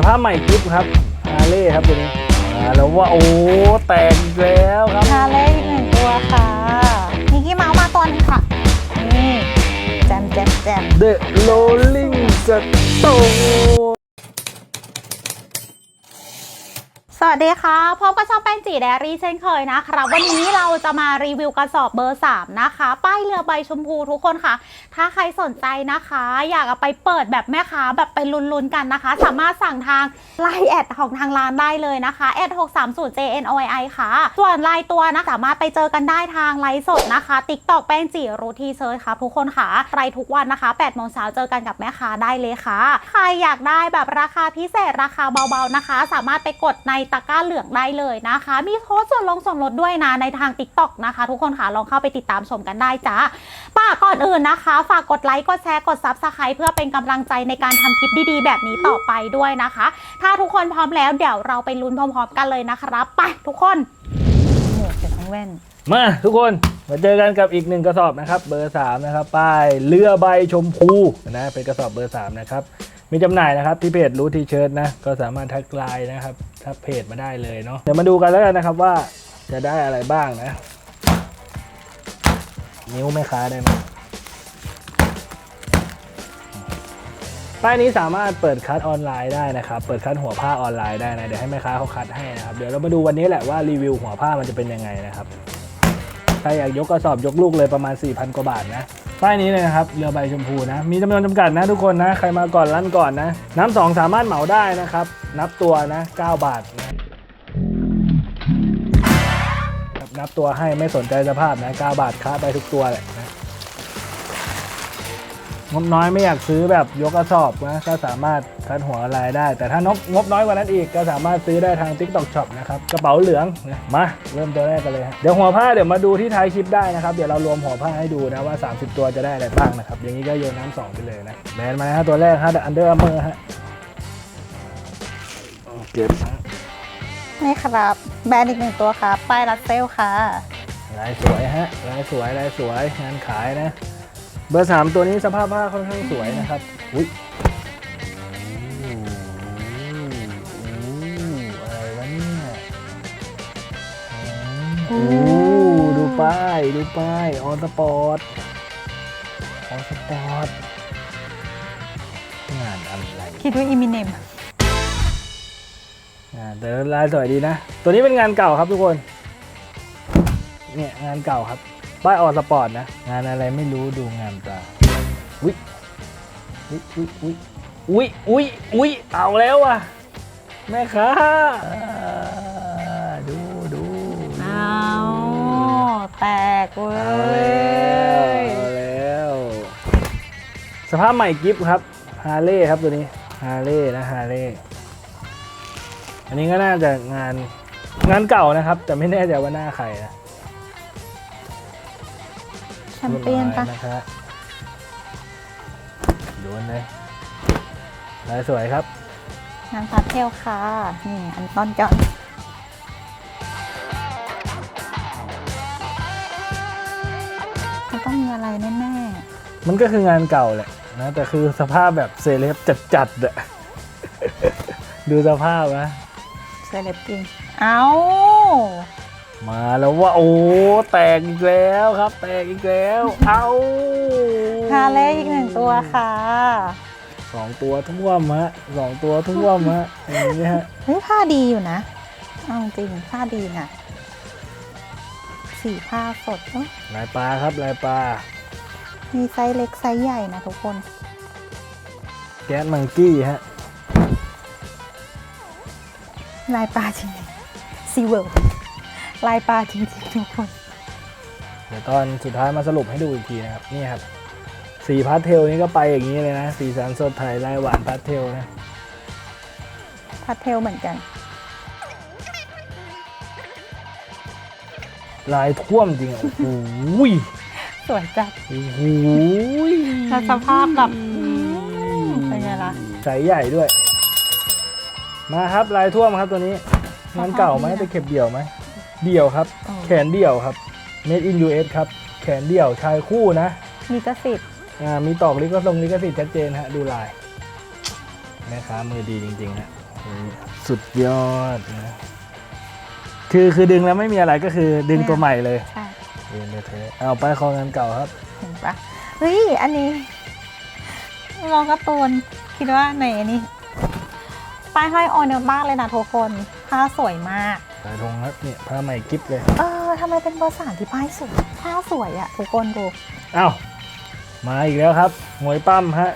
สภาพใหม่กริปครับฮาเล่ครับตัวนี้มาแล้วว่าโอ้แตกอีกแล้วครับฮาเล่อีกหนึ่งตัวค่ะมิกกี้เมาส์มาตัวหนึงค่ะ นี่ แจมแจมแจม The Rolling Stone ส สวัสดีค่ะพบกับช่องแป้งจีแดรี่เช่นเคยนะครับ วันนี้เราจะมารีวิวกระสอบเบอร์ 3 นะคะ ป้ายเรือใบชมพูทุกคนค่ะ ถ้าใครสนใจนะคะ อยากเอาไปเปิดแบบแม่ค้าแบบไปลุ้นๆกันนะคะ สามารถสั่งทางไลน์แอดของทางร้านได้เลยนะคะแอด630 JNOI ค่ะ ส่วนลายตัวนะสามารถไปเจอกันได้ทางไลฟ์สดนะคะ TikTok แป้งจีรูทีเซิร์ชค่ะทุกคนค่ะไรทุกวันนะคะ8โมงเช้าเจอกันกับแม่ค้าได้เลยค่ะ ใครอยากได้แบบราคาพิเศษราคาเบาๆนะคะ สามารถไปกดในตะกร้าเหลืองได้เลยนะคะ มีโค้ดส่วนลงส่วนลดด้วยนะในทาง TikTok นะคะ ทุกคนค่ะลองเข้าไปติดตามชมกันได้จ้าป้าก่อนอื่นนะคะ ฝากกดไลค์กดแชร์กด Subscribe เพื่อเป็นกำลังใจในการทำคลิปดีๆ แบบนี้ต่อไปด้วยนะคะ ถ้าทุกคนพร้อมแล้วเดี๋ยวเราไปลุ้นพร้อมๆกันเลยนะครับไปทุกคนหมวกเป็นทั้งแว่นมาทุกคนมาเจอกันกับอีกหนึ่งกระสอบนะครับ เบอร์3นะครับป้ายเรือใบชมพูนะเป็นกระสอบเบอร์3นะครับ มีจำหน่ายนะครับที่เพจรู้ทีเชิร์ตนะ ก็สามารถทักไลน์นะครับ ทักเพจมาได้เลยเนาะ เดี๋ยวมาดูกันแล้วกันนะครับว่าจะได้อะไรบ้างนะ นิ้วแม่ค้าได้ไหมป้ายนี้สามารถเปิดคัดออนไลน์ได้นะครับ เปิดคัดหัวผ้าออนไลน์ได้นะ เดี๋ยวให้แม่ค้าเขาคัดให้นะครับ เดี๋ยวเรามาดูวันนี้แหละว่ารีวิวหัวผ้ามันจะเป็นยังไงนะครับ ใครอยากยกกระสอบยกลูกเลยประมาณ 4,000 กว่าบาทนะ ป้ายนี้เลยนะครับ เรือใบชมพูนะ มีจำนวนจำกัดนะทุกคนนะ ใครมาก่อนลั่นก่อนนะ น้ำสองสามารถเหมาได้นะครับ นับตัวนะ 9 บาทนะนับตัวให้ไม่สนใจสภาพนะ 9 บาทค้าไปทุกตัวเลยนะ งบน้อยไม่อยากซื้อแบบยกกระสอบนะก็สามารถคัดหัวลายได้ แต่ถ้างบงบน้อยกว่านั้นอีกก็สามารถซื้อได้ทาง TikTok Shop นะครับกระเป๋าเหลืองนะมาเริ่มตัวแรกกันเลยฮะเดี๋ยวหัวผ้าเดี๋ยวมาดูที่ท้ายคลิปได้นะครับเดี๋ยวเรารวมหัวผ้าให้ดูนะว่า 30 ตัวจะได้อะไรบ้างนะครับอย่างนี้ก็โยนน้ำสองไปเลยนะแบรนด์มานะฮะตัวแรกฮะอันเดอร์เมอร์ฮะเก็บฮะนี่ครับ แบรนด์อีกหนึ่งตัวครับป้ายรัสเซลค่ะลายสวยฮะลายสวยลายสวยงานขายนะ เบอร์สามตัวนี้สภาพผ้าค่อนข้างสวยนะครับ อุ้ยอะไรวะเนี่ยโอ้ดูป้าย ดูป้าย ออสปอร์ต ออสปอร์ต งานอะไร คิดว่าอิมิเนมงานแต่ลายสวยดีนะ ตัวนี้เป็นงานเก่าครับทุกคน เนี่ยงานเก่าครับ ป้ายออสปอร์ตนะ งานอะไรไม่รู้ดูงามตาอุ้ยอุ้ยอุ้ยอุ้ยอุ้ยอุ้ยเอาแล้วอะ แม่ค้าดูดูเอาแตกเว้เอาแล้วยเอาแล้ว สภาพใหม่กิฟต์ครับฮาเล่ครับตัวนี้ฮาเล่นะฮาเล่อันนี้ก็น่าจะงานงานเก่านะครับ แต่ไม่แน่ใจว่าหน้าใครนะ แชมเปี้ยนปะนะครับโดนเลยลายสวยครับงานพาสเทลค่ะ นี่อันตอนจอนมันต้องมีอะไรแน่มันก็คืองานเก่าแหละนะ แต่คือสภาพแบบเซเลบจัดๆอะ ดูสภาพนะ ๆเซเลบจริง เอา มาแล้วว่าโอ้แตกอีกแล้วครับ แตกอีกแล้ว เอาฮาเล่อีกหนึ่งตัวค่ะสองตัวท่วมฮะสองตัวท่วมฮะอย่างนี้ฮะเฮ้ยผ้าดีอยู่นะเอาจริงผ้าดีน่ะสีผ้าสดเอ้ยลายปลาครับลายปลามีไซส์เล็กไซส์ใหญ่นะทุกคน แก๊สมังกี้ฮะลายปลาจริงซีเวิล ลายปลาจริงๆทุกคน เดี๋ยวตอนสุดท้ายมาสรุปให้ดูอีกทีนะครับ นี่ครับ สีพาสเทลนี่ก็ไปอย่างนี้เลยนะ สีสันสดไทยลายหวานพาสเทลนะ พาสเทลเหมือนกัน ลายท่วมจริงอะ โอ้โหยสวยจัดโอ้โหยแล้วสภาพแบบเป็นไงล่ะ ใสใหญ่ด้วย มาครับลายท่วมครับตัวนี้งานเก่าไหมสภาพดีนะไปเก็บเดี่ยวไหม เดี่ยวครับ อ๋อ แขนเดี่ยวครับ made in US ครับ แขนเดี่ยวชายคู่นะ มีกระสิทธิ์อ่ามีตอกลิขทรงลิขสิทธิ์ชัดเจนฮะดูลายแม่ค้ามือดีจริงๆฮะโอ้ยสุดยอดนะคือคือดึงแล้วไม่มีอะไรก็คือดึงตัวใหม่เลยใช่เรียนเทสเอาป้ายคองานเก่าครับ เห็นปะเฮ้ย อันนี้มองการ์ตูนคิดว่าในอันนี้ป้ายห้อยออเนลมากเลยนะทุกคนผ้าสวยมาก สายธงครับเนี่ยผ้าใหม่กิฟเลย เออทำไมเป็นเบอร์สามที่ป้ายสวยผ้าสวยอะทุกคนดูเอ้ามาอีกแล้วครับมวยปั้มฮะ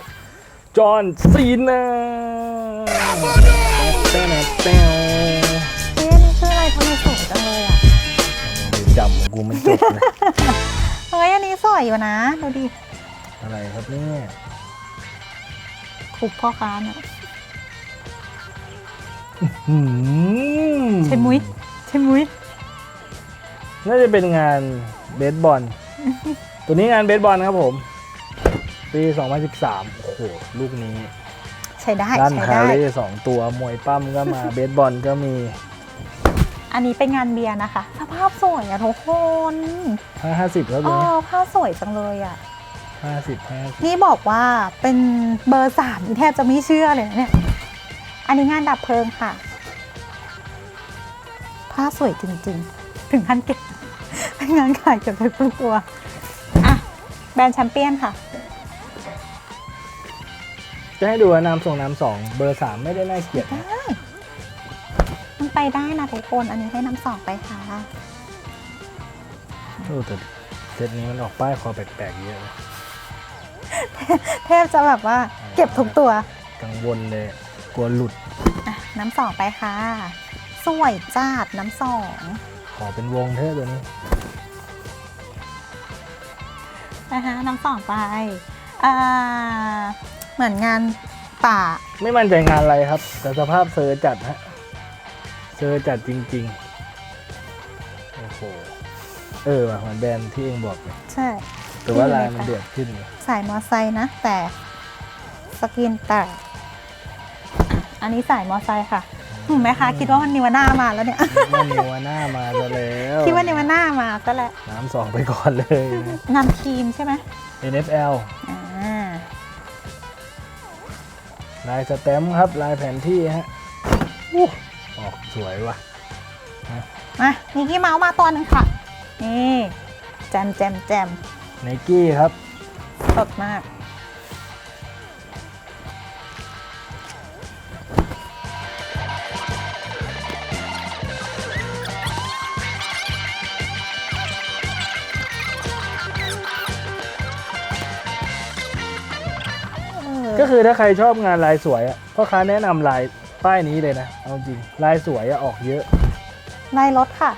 จอห์นซีนาแต้วแต้วเฮ้ยอันนี้คืออะไรทำไมสวยจังเลยอะจำของกูมันจบเลยเฮ้ยอันนี้สวยอยู่นะ ดูดิอะไรครับเนี่ยขุบพ่อค้าเนี่ยหืม ใช่มุ้ยใช่มุ้ยน่าจะเป็นงานเบสบอล ตัวนี้งานเบสบอลครับผม ปี 2013 โอ้โห ลูกนี้ ใช้ได้ด้านใช้ฮาได้ร์เลย์สองตัว มวยปั้มก็มา เบสบอลก็มี อันนี้เป็นงานเบียร์นะคะ สภาพสวยอะทุกคน550ครับอ๋ตัอวนี้ผ้าสวยจังเลยอะ50 50นี่บอกว่าเป็นเบอร์สามนี่แทบจะไม่เชื่อเลยนะเนี่ย อันนี้งานดับเพลิงค่ะ ผ้าสวยจริงๆ ถึงขั้นเก็บเป็นงานขายเก็บไปทุกตัวอะ แบรนด์แชมเปี้ยนค่ะ จะให้ดูว่านามส่งนามสองเบอร์3ไม่ได้น่าเกลียดนะได้มันไปได้นะทุกคน อันนี้ให้น้ำสองไปค่ะ โอ้แต่เซตนี้มันออกป้ายคอแปลกๆเยอะนะแทบจะแบบว่าเก็บทุกตัว กังวลเลย กลัวหลุด อะน้ำสองไปค่ะ สวยจัดน้ำสอง ขอเป็นวงเถอะตัวนี้ นะคะน้ำสองไปอ่าเหมือนงานป่าไม่มั่นใจงานอะไรครับ แต่สภาพเซอร์จัดฮะเซอร์จัดจริงๆ โอ้โห เออว่ะเหมือนแบรนด์ที่เองบอกเลยใช่ แต่ว่าที่ลายไหนมันคะเดือดขึ้นเลยสายมอไซค์นะ แต่สกินแต่ อะอันนี้สายมอไซค์ค่ะเห็นไหมคะคิดว่ามันนิวาน่ามาแล้วเนี่ย ว่านิวาน่ามาซะแล้วคิดว่านิวาน่ามาซะแล้วน้ำสองไปก่อนเลยนะงานทีมใช่ไหม NFL อ่าลายสแตมป์ครับลายแผนที่ฮะอู้ออกสวยว่ะ มามีกี้เมาส์มาตัวหนึ่งค่ะ นี่ แจมแจมแจมไนกี้ครับ สดมาก ก็คือถ้าใครชอบงานลายสวยอะพ่อค้าแนะนำลายป้ายนี้เลยนะ เอาจริง ลายสวยอะออกเยอะ ในรถค่ะ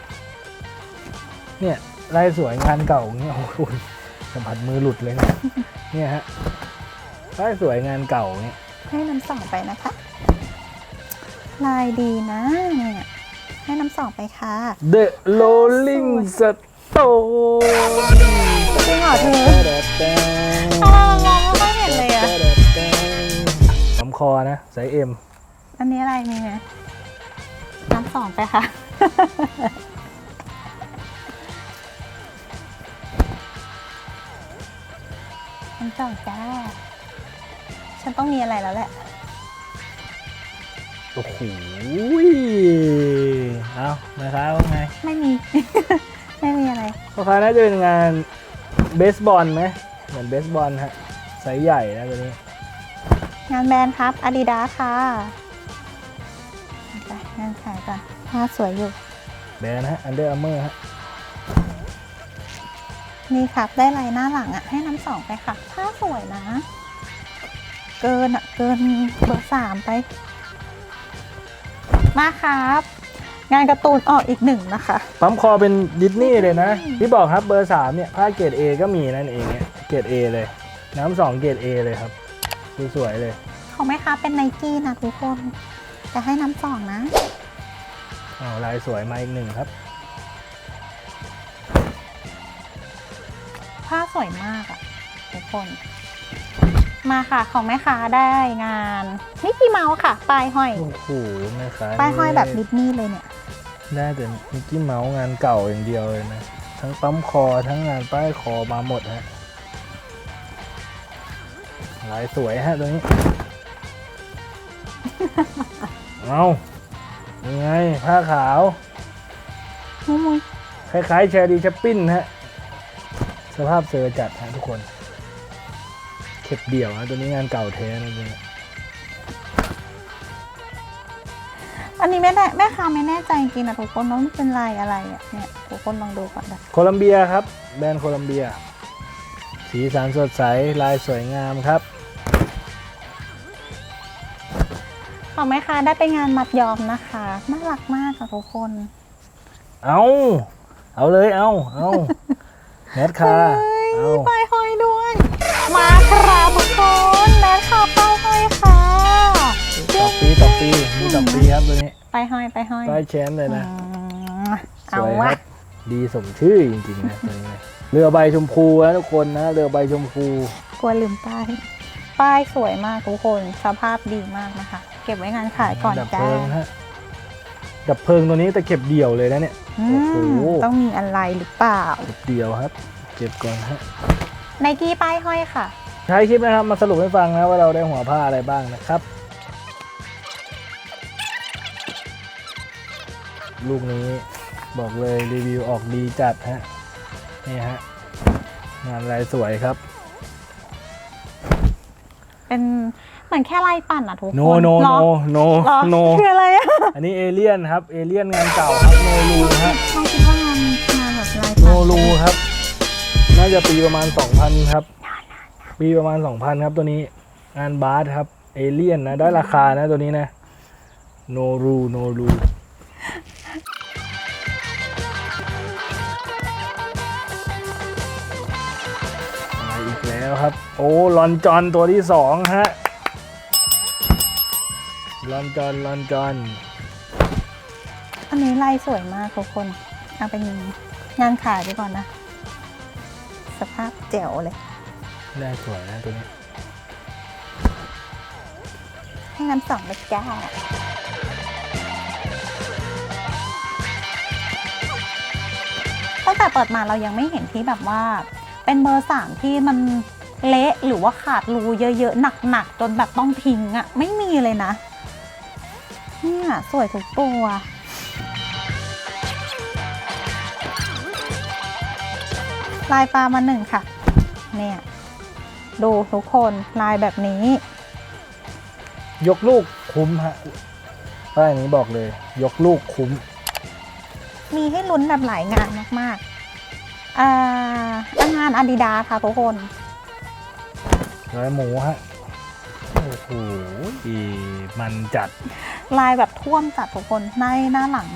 เนี่ยลายสวยงานเก่าเงี้ยโอ้โหสัมผัสมือหลุดเลยนะเนี่ยฮะลายสวยงานเก่าเงี้ยให้น้ำสองไปนะคะ ลายดีนะเนี่ยให้น้ำสองไปค่ะ The Rolling Stone จริงเหรอเธอเอ คอนะสายเอ็มอันนี้อะไรมีไหมน้ำสองไปค่ะ น้ำสองจ้า ฉันต้องมีอะไรแล้วแหละ โอ้โหเอานะครับว่าไงไม่มี ไม่มีอะไร พ่อค้าน่าจะเป็นงานเบสบอลไหมเหมือนเบสบอลฮะไซส์ใหญ่นะตัวนี้ งานแบรนด์ครับ Adidas ค่ะไปงานขายก่อนผ้าสวยอยู่ แบรนด์ฮะอันเดอร์อาร์เมอร์ฮะนี่ครับได้ลายหน้าหลังอะให้น้ำสองไปค่ะผ้าสวยนะ เกินอะเกินเบอร์สามไป มาครับ งานการ์ตูนออกอีกหนึ่งนะคะ ปั๊มคอเป็นดิสนีย์เลยนะ ที่บอกครับเบอร์สามเนี่ยผ้าเกรด A ก็มีนั่นเองเนี่ยเกรด A เลย น้ำสองเกรด A เลยครับ สวยๆเลย ของแม่ค้าเป็นไนกี้นะทุกคนจะให้น้ำสองนะอ้าวลายสวยมาอีกหนึ่งครับ ผ้าสวยมากอะทุกคน มาค่ะของแม่ค้าได้งานมิกกี้เมาส์ค่ะป้ายห้อยโอ้โหแม่ค้าป้ายห้อยแบบดิสนีย์เลยเนี่ย ได้แต่มิกกี้เมาส์งานเก่าอย่างเดียวเลยนะ ทั้งปั๊มคอทั้งงานป้ายคอมาหมดฮะลายสวยฮะตัวนี้ เอายังไง ผ้าขาวมุ้ยมุ้ยคล้ายๆแชร์ดีแชปปิ้นฮะ สภาพเซอร์จัดฮะทุกคน เข็บเดี่ยวฮะตัวนี้งานเก่าแท้นะเนี่ยอันนี้ไม่แน่แม่ค้าไม่แน่ใจจริงๆนะทุกคนว่ามันเป็นลายอะไรอะเนี่ยทุกคนลองดูก่อนนะโคลัมเบียครับ แบรนด์โคลัมเบีย สีสันสดใสลายสวยงามครับ ของแม่ค้าได้ไปงานมัดยอมนะคะน่ารักมากค่ะทุกคน เอาเอาเลยเอาเอาแมทคาเอาป้ายห้อยด้วย มาครับทุกคนแมทค่ะป้ายห้อยค่ะต่อปีต่อปีมีต่อปีครับตัวนี้ป้ายห้อยป้ายห้อยป้ายแชมป์เลยนะอืมสเอาวยควะรับดีสมชื่อจริงๆนะตัวนี้เรือใบชมพูนะทุกคนนะเรือใบชมพูกลัวลืมป้ายป้ายสวยมากทุกคน สภาพดีมากนะคะ เก็บไว้งานขายก่อนดับจ้าเพลิงฮะดับเพลิงตัวนี้แต่เก็บเดี่ยวเลยนะเนี่ย อืโอ้มโห ต้องมีอะไรหรือเปล่าเก็บเดี่ยวครับ เก็บก่อนฮะไนกี้ป้ายห้อยค่ะใช้คลิปนะครับมาสรุปให้ฟังนะว่าเราได้หัวผ้าอะไรบ้างนะครับ ลูกนี้บอกเลยรีวิวออกดีจัดฮะนี่ฮะงานลายสวยครับ เป็นเห มือนแค่ลายปั่นอะทุกคนโนโนเหรโนอโนเหรอโนคืออะไรอะอันนี้เอเลี่ยนครับเอเลี่ยนงานเก่าครับโนรูฮะน้องคิดว่างานงานแบบลายโนปั่นรูครับ น่าจะปีประมาณ 2,000 ครับ ปีประมาณ 2,000 ครับตัวนี้งานบาสครับเอเลี่ยนนะได้ราคานะตัวนี้นะโนรูโนรูมาอีกแล้วครับ โอ้ลอนจอนตัวที่สองฮะ ลอนจอนลอนจอนอันนี้ลายสวยมากทุกคน เอาไปงานขายไปก่อนนะ สภาพแจ๋วเลย ได้สวยนะตัวนี้ ให้น้ำสองเลยจ้าตั้งแต่เปิดมาเรายังไม่เห็นที่แบบว่า เป็นเบอร์สามที่มันเละหรือว่าขาดรูเยอะๆ หนักๆ จนแบบต้องทิ้งอะ่ะ ไม่มีเลยนะ เนี่ยสวยทุกตัวลายปลามาหนึ่งค่ะ เนี่ย ดูทุกคนลายแบบนี้ ยกลูกคุ้มฮะป้ายนี้บอกเลย ยกลูกคุ้ม มีให้ลุ้นแบบหลายงานมากๆอ่างานอาดิดาค่ะทุกคนร้อยหมูฮะ โอ้โหอีมันจัด ลายแบบท่วมจัดทุกคนในหน้าหลัง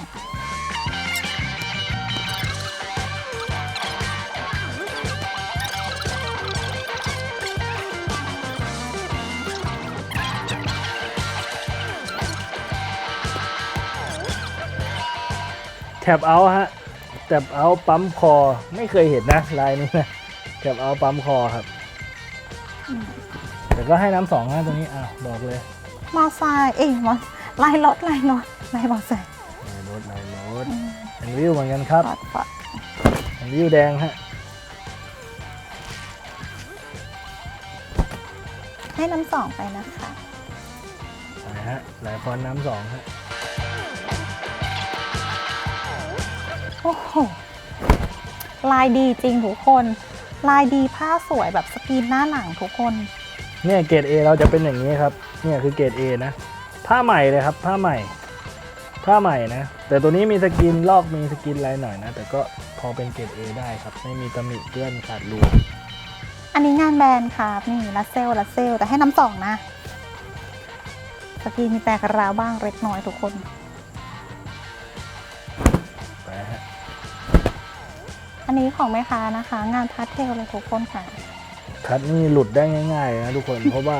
แท็บเอาท์ฮะแท็บเอาท์ปั๊มคอไม่เคยเห็นนะลายนี้นะแท็บเอาท์ปั๊มคอครับอืมแต่ก็ให้น้ำสองนะตัวนี้อ้าวบอกเลย มอไซค์เอ้ยมอ ลายรถลายรถลายมอไซค์ลายรถลายรถอืมแอนวิวเหมือนกันครับฟอดฟอดแอนวิวแดงฮะให้น้ำสองไปนะคะไหนฮะหลายฟอนต์น้ำสองฮะโอ้โหลายดีจริงทุกคน ลายดีผ้าสวยแบบสกรีนหน้าหลังทุกคน เนี่ยเกรด A เราจะเป็นอย่างนี้ครับ เนี่ยคือเกรด A นะ ผ้าใหม่เลยครับผ้าใหม่ผ้าใหม่นะ แต่ตัวนี้มีสกินลอกมีสกินอะไรหน่อยนะ แต่ก็พอเป็นเกรด A ได้ครับ ไม่มีตำหนิเปื้อนขาดรูอันนี้งานแบรนด์ครับนี่ลัสเซลลัสเซลแต่ให้น้ำสองนะสกรีนมีแตกร้าวบ้างเล็กน้อยทุกคนไปฮะอันนี้ของแม่ค้านะคะ งานพาสเทลเลยทุกคนค่ะคัดนี่หลุดได้ง่ายๆนะทุกคน เพราะว่า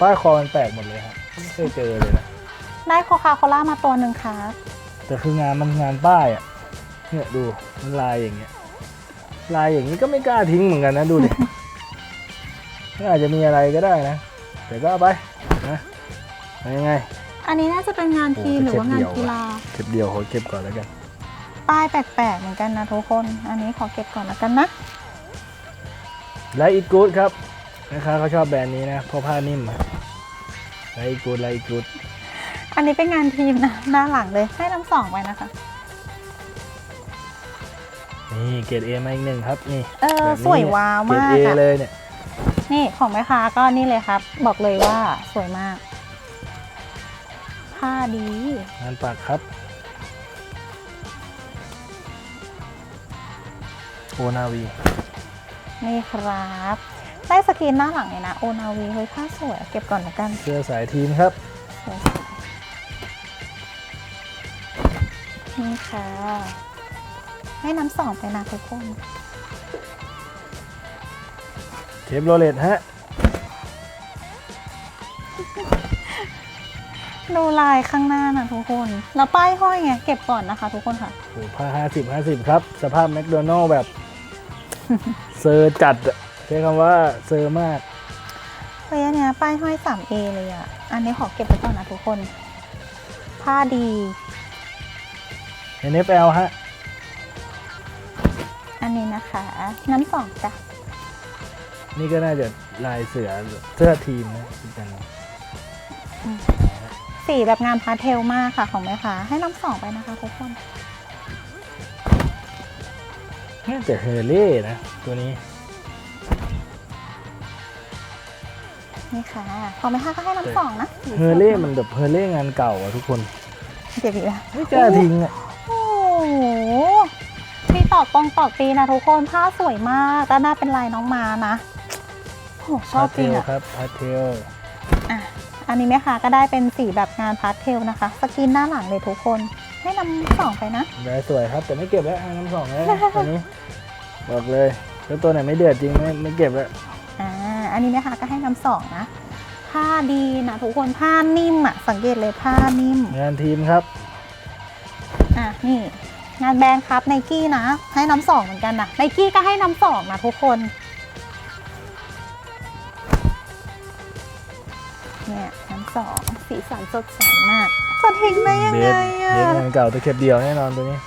ป้ายคอมันแตกหมดเลยครับ ไม่เคยเจอเลยนะ ได้โคคาโคล่ามาตัวหนึ่งครับแต่คืองานมันงานป้ายอะ เนี่ยดูมันลายอย่างเงี้ย ลายอย่างนี้ก็ไม่กล้าทิ้งเหมือนกันนะดูดิ มันอาจจะมีอะไรก็ได้นะแต่ก็เอาไปนะเอายังไง อันนี้น่าจะเป็นงานทีมโอ้หรือว่างานเก็บเดี่ยวกีฬาเก็บเดียวขอเก็บก่อนแล้วกันป้ายแปลกๆเหมือนกันนะทุกคน อันนี้ขอเก็บก่อนแล้วกันนะไลท์อีกูดครับนะคะเขาชอบแบรนด์นี้นะเพราะผ้านิ่มอะ ไลท์อีกูดไลท์อีกูดอันนี้เป็นงานทีมนะ หน้าหลังเลยให้น้ำสองไปนะคะ นี่เกรดเอมาอีกหนึ่งครับ นี่เออแบบนี้สวยว้าวเกรดมากเออะเลยเนี่ย นี่ของแม่ค้าก็นี่เลยครับ บอกเลยว่าสวยมาก ผ้าดี งานปักครับ โอนาวี นี่ครับ ได้สกรีนหน้าหลังเลยนะ โอนาวีเฮ้ยผ้าสวยเก็บก่อนละกันเสื้อสายทีมครับสวยๆนี่ค่ะ ให้น้ำสองไปนะทุกคนเทปโรเลตฮะ ดูลายข้างหน้านะทุกคน แล้วป้ายห้อยไง เก็บก่อนนะคะทุกคนค่ะโอ้ผ้าห้าสิบห้าสิบครับ สภาพแมคโดนัลล์แบบ เซอร์จัดอะ ใช้คำว่าเซอร์มากเฮ้ยอันเนี้ยป้ายห้อย 3A เลยอะ อันนี้ขอเก็บไว้ก่อนนะทุกคน ผ้าดี NFL ฮะ อันนี้นะคะ น้ำสองจ้ะ นี่ก็น่าจะลายเสือเสื้อทีมนะอีกอย่างสีแบบงานพาสเทลมากค่ะของแม่ค้าให้น้ำสองไปนะคะทุกคนน่าจะเฮเล่นะ ตัวนี้ นี่ค่ะของแม่ค้าก็ให้น้ำสองนะเฮเล่มันแบบเฮเล่งานเก่าอะทุกคนเดี๋ยวดีละไม่กล้าทิ้งอะโอ้โหมีตอกปองตอกปีนะทุกคนผ้าสวยมากด้านหน้าเป็นลายน้องมานะโอ้โหชอบพาจริงเทลอะครับพาเทลอะอันนี้แม่ค้าก็ได้เป็นสีแบบงานพาสเทลนะคะ สกรีนหน้าหลังเลยทุกคนให้น้ำสองไปนะลายสวยครับแต่ไม่เก็บแล้วให้น้ำสองแล้วนะตัวนี้บอกเลยแล้วตัวไหนไม่เดือดจริงไม่ไม่เก็บแล้ว อ่าอันนี้แม่ค้าก็ให้น้ำสองนะ ผ้าดีนะทุกคนผ้านิ่มอะสังเกตเลยผ้านิ่ม งานทีมครับ อะนี่ งานแบรนด์ครับไนกี้นะ ให้น้ำสองเหมือนกันนะไนกี้ก็ให้น้ำสองนะทุกคนเนี่ยน้ำสองสีสันสดใสมากจะทิ้งได้ยังเบไงสอะเบสงานเก่าตะเข็บเดียวแน่นอนตัวนี้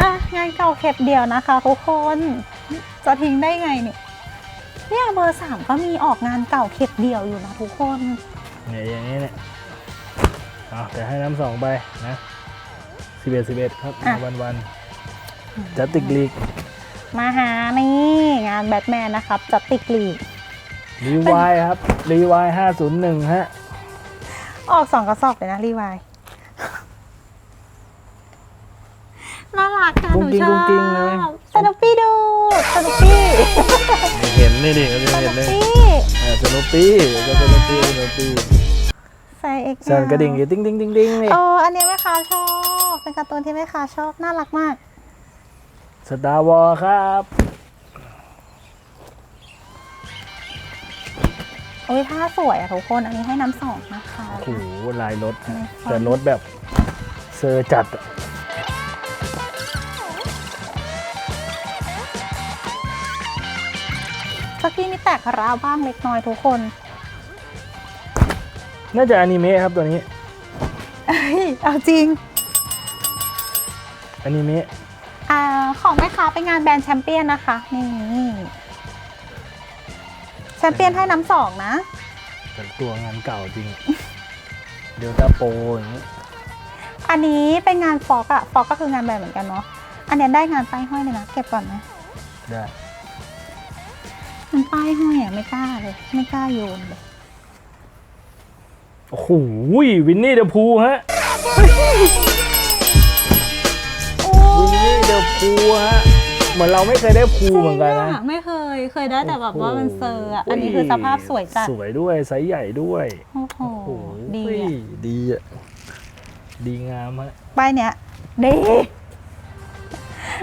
อะงานเก่าเข็บเดียวนะคะทุกคน จะทิ้งได้ไงเนี่ย เนี่ยเบอร์สามก็มีออกงานเก่าเข็บเดียวอยู่นะทุกคนเนี่ยอย่างนี้เนี่ยเอาแต่ให้น้ำสองไปนะสิบเอ็ดสิบเอ็ดครับอะวันวันจัตติกลีก มาหานี่งานแบทแมนนะครับ จัดติกลีกรีวายครับ รีวายห้าศูนย์หนึ่งฮะ ออกสองกระสอบเลยนะรีวายน่ารักค่ะหกุ้งนูกิ้งชอกุ้งกิ้งเลยบสนุปปี้ดูสนุปปี้เห็ นนี่ดิเราจะสเห็นุนปเลยปี้เออสโนปี้ก็สโนปี้สโนปี้ใส่เอ็กซ์สั่นกระดิ่งอยู่ติ้งติ้งติ้งติ้งนี่โอ้อันนี้แม่ค้าชอบ เป็นการ์ตูนที่แม่ค้าชอบ น่ารักมากสตาร์วอลครับโอ้ยผ้าสวยอะทุกคน อันนี้ให้น้ำสองนะคะ โอ้โหลายรถฮะอืมแต่รถแบบเซอร์จัดอะ สักที่มีแตกร้าวบ้างเล็กน้อยทุกคน น่าจะอนิเมะครับตัวนี้เอ้ยเอาจริงอนิเมะอ่าของแม่ค้าเป็นงานแบรนด์แชมเปี้ยนนะคะ นี่แชมเปี้ยนให้น้ำสองนะ แต่ตัวงานเก่าจริง เดลต้าโปอย่างนี้อันนี้เป็นงานฟอกอะฟอกก็คืองานแบรนด์เหมือนกันเนาะอันเนี้ยได้งานป้ายห้อยเลยนะ เก็บก่อนนะได้ งานป้ายห้อยอะไม่กล้าเลย ไม่กล้าโยนเลยโอ้โหวินนี่เดอะพูฮะโอ้วินนี่เดอะพูฮะเหมือนเราไม่เคยได้พูเหมือนกันนะไม่เคยเคยได้แต่แบบว่ามันเซอร์อะอันนี้คือสภาพสวยจัดสวยด้วยไซส์ใหญ่ด้วยโอ้โหโอ้โหดีอะดีอะดีงามฮะป้ายเนี้ยดี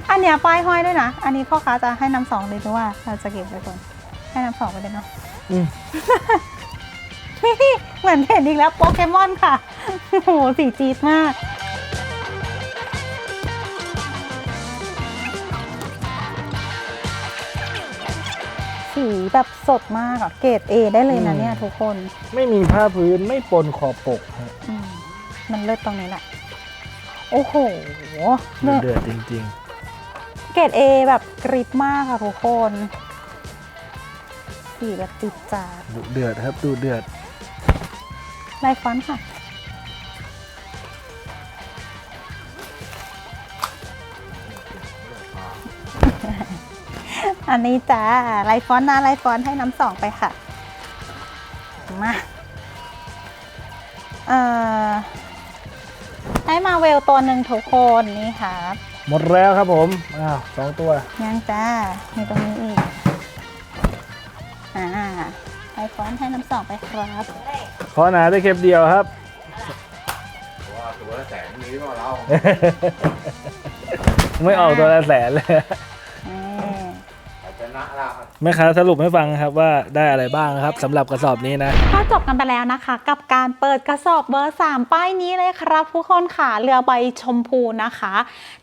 อันเนี้ยป้ายห้อยด้วยนะ อันนี้พ่อค้าจะให้น้ำสองเลยหรือว่าเราจะเก็บไว้ก่อน ให้น้ำสองไปเลยเนาะอืมเหมือนเห็นอีกแล้วโปเกมอนค่ะ โอ้โหสีจี๊ดมาก สีแบบสดมากอะเกรดเอได้เลยนะเนี่ยทุกคนไม่มีผ้าพื้นไม่ปนขอบปกฮะอืมมันเลิศตรงนี้แหละ โอ้โหดูเดือดจริงเกรดเอแบบกริบมากค่ะทุกคน ขี่แบบติดจาดูเดือดครับดูเดือดไลฟอนค่ะ อันนี้จ้าไลฟอนต์นะไลฟอนให้น้ำสองไปค่ะ มาเอ่อให้มาเวลตัวหนึ่งทุกคนนี่ค่ะ หมดแล้วครับผมอ้าวสองตัว ยังจ้า มีตรงนี้อีก อ่าไลฟ์ฟอนต์ให้น้ำสองไปครับขอหนาได้เข็บเดียวครับ ว่าตัวละแสนมีหรือเปล่าเรา ไม่ออกตัวละแสนเลยนี่ชนะละ แม่ค้าสรุปให้ฟังครับว่าได้อะไรบ้างครับสำหรับกระสอบนี้นะ ก็จบกันไปแล้วนะคะ กับการเปิดกระสอบเบอร์ 3 ป้ายนี้เลยครับทุกคนค่ะเรือใบชมพูนะคะ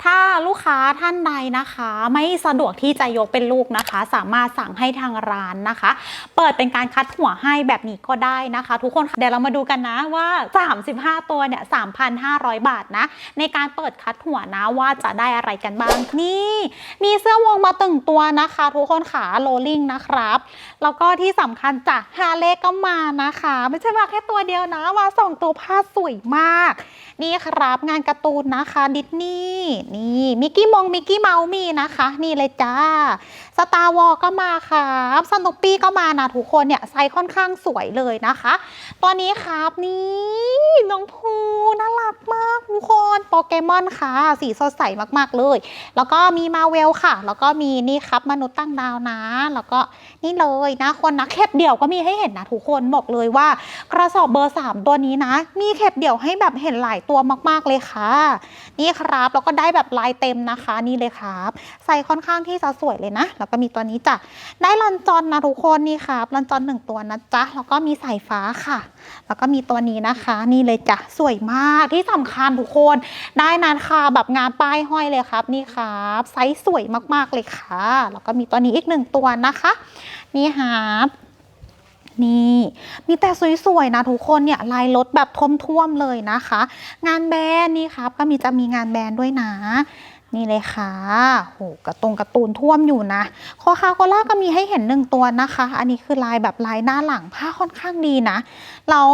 ถ้าลูกค้าท่านใดนะคะ ไม่สะดวกที่จะยกเป็นลูกนะคะ สามารถสั่งให้ทางร้านนะคะ เปิดเป็นการคัดหัวให้แบบนี้ก็ได้นะคะ ทุกคนคเดี๋ยวเรามาดูกันนะว่า 35 ตัวเนี่ย 3,500 บาทนะ ในการเปิดคัดหัวนะว่าจะได้อะไรกันบ้างนี่ มีเสื้อวงมาตึงตัวนะคะ ทุกคนขาโลลิงนะครับแล้วก็ที่สำคัญจากฮาเล่ก็มานะคะ ไม่ใช่มาแค่ตัวเดียวนะมาสองตัวผ้าสวยมาก นี่ครับงานการ์ตูนนะคะดิสนีย์นี่มิกกี้มงมิกกี้เมาส์มีนะคะ นี่เลยจ้า สตาร์วอลก็มาครับสนุปปี้ก็มานะทุกคนเนี่ยไซส์ค่อนข้างสวยเลยนะคะ ตัวนี้ครับนี่น้องภูน่ารักมากทุกคนโปเกมอนค่ะ สีสดใสมากๆเลย แล้วก็มีมาเวลค่ะ แล้วก็มีนี่ครับมนุษย์ตั้งดาวนะ แล้วก็นี่เลยนะคนนะแคบเดี่ยวก็มีให้เห็นนะทุกคนบอกเลยว่า กระสอบเบอร์ 3 ตัวนี้นะ มีแคบเดี่ยวให้แบบเห็นหลายตัวมากๆเลยค่ะ นี่ครับแล้วก็ได้แบบลายเต็มนะคะนี่เลยครับ ใส่ค่อนข้างที่จะสวยเลยนะแล้วก็มีตัวนี้จ้ะได้ลอนจอนนะทุกคนนี่ครับลอนจอนหนึ่งตัวนะจ๊ะแล้วก็มีสายฟ้าค่ะ แล้วก็มีตัวนี้นะคะ นี่เลยจ้ะสวยมากที่สำคัญทุกคน ได้นานค่ะแบบงานป้ายห้อยเลยครับ นี่ครับไซส์สวยมากๆเลยค่ะ แล้วก็มีตัวนี้อีกหนึ่งตัวนะคะ นี่ครับนี่มีแต่สวยๆนะทุกคนเนี่ยลายรถแบบท่วมๆเลยนะคะ งานแบรนด์นี่ครับก็มีจะมีงานแบรนด์ด้วยนะ นี่เลยค่ะโหกระตรงกระตูนท่วมอยู่นะ คอคาโคล่าก็มีให้เห็นหนึ่งตัวนะคะ อันนี้คือลายแบบลายหน้าหลังผ้าค่อนข้างดีนะ แล้ว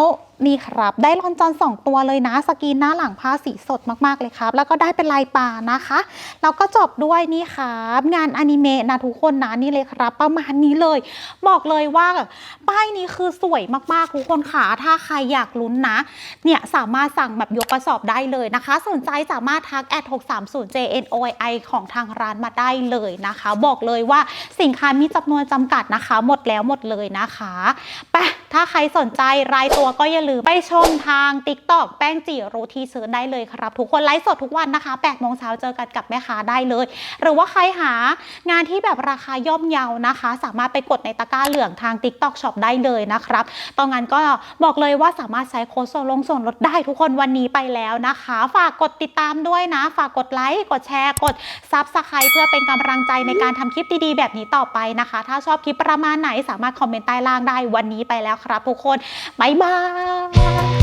นี่ครับ ได้ลอนจอนสองตัวเลยนะ สกรีนหน้าหลังผ้าสีสดมากๆเลยครับ แล้วก็ได้เป็นลายป่านะคะแล้วก็จบด้วยนี่ครับงานอนิเมะนะทุกคนนะนี่เลยครับ ประมาณนี้เลย บอกเลยว่าป้ายนี้คือสวยมากๆทุกคนค่ะถ้าใครอยากลุ้นนะ เนี่ยสามารถสั่งแบบยกกระสอบได้เลยนะคะ สนใจสามารถทักแอด630 JNOI ของทางร้านมาได้เลยนะคะ บอกเลยว่าสินค้ามีจำนวนจำกัดนะคะ หมดแล้วหมดเลยนะคะไป ถ้าใครสนใจรายตัวก็อย่าลืมไปชมทาง TikTok แป้งจีโรทีเซิร์ชได้เลยครับ ทุกคนไลฟ์สดทุกวันนะคะ8โมงเช้าเจอกันกับแม่ค้าได้เลย หรือว่าใครหางานที่แบบราคาย่อมเยานะคะ สามารถไปกดในตะกร้าเหลืองทาง TikTok Shop ได้เลยนะครับตอนนั้นก็บอกเลยว่าสามารถใช้โค้ดส่วนลงส่วนลดได้ทุกคนวันนี้ไปแล้วนะคะ ฝากกดติดตามด้วยนะ ฝากกดไลค์กดแชร์กด Subscribe เพื่อเป็นกำลังใจในการทำคลิปดีๆ แบบนี้ต่อไปนะคะ ถ้าชอบคลิปประมาณไหนสามารถคอมเมนต์ใต้ล่างได้วันนี้ไปแล้วครับทุกคน บ๊ายบาย